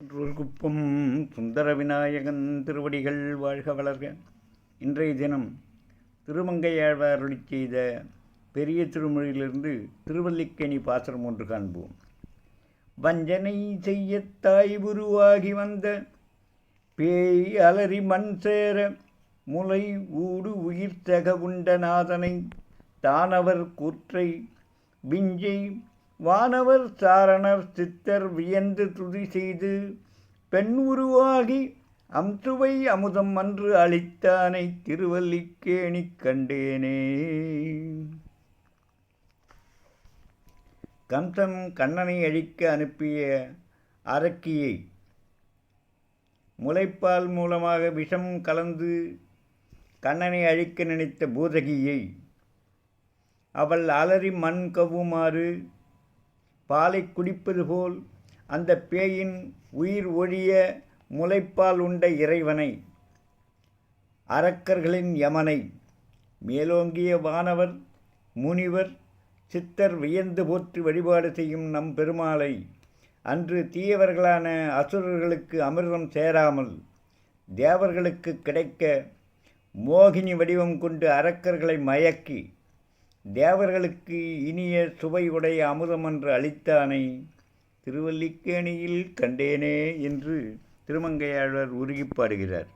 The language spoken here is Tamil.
குப்பம் சுந்தர விநாயகன் திருவடிகள் வாழ்க வளர்க. இன்றைய தினம் திருமங்கையாழ்வார் அருளி செய்த பெரிய திருமொழியிலிருந்து திருவல்லிக்கேணி பாசனம் ஒன்று காண்போம். வஞ்சனை செய்யத் தாய் உருவாகி வந்த பேய் அலறி மண் சேர முலை ஊடு உயிர் தக உண்ட நாதனை தானவர் கூற்றை விஞ்சை வானவர் சாரணர் சித்தர் வியந்து துதி செய்து பெண் உருவாகி அம்சுவை அமுதம் அன்று அளித்தானை திருவல்லிக்கேணிக் கண்டேனே. கம்சம் கண்ணனை அழிக்க அனுப்பிய அரக்கியை முளைப்பால் மூலமாக விஷம் கலந்து கண்ணனை அழிக்க நினைத்த பூதகியை அவள் அலறி மண் கவ்வுமாறு பாலை குடிப்பது போல் அந்த பேயின் உயிர் ஒழிய முளைப்பால் உண்ட இறைவனை. அரக்கர்களின் யமனை. மேலோங்கிய வானவர் முனிவர் சித்தர் வியந்து போற்றி வழிபாடு செய்யும் நம் பெருமாளை. அன்று தீயவர்களான அசுரர்களுக்கு அமிர்தம் சேராமல் தேவர்களுக்கு கிடைக்க மோகினி வடிவம் கொண்டு அரக்கர்களை மயக்கி தேவர்களுக்கு இனிய சுவையுடைய அமுதமன்று அளித்தானை திருவல்லிக்கேணியில் கண்டேனே என்று திருமங்கையாளர் உருகி பாடுகிறார்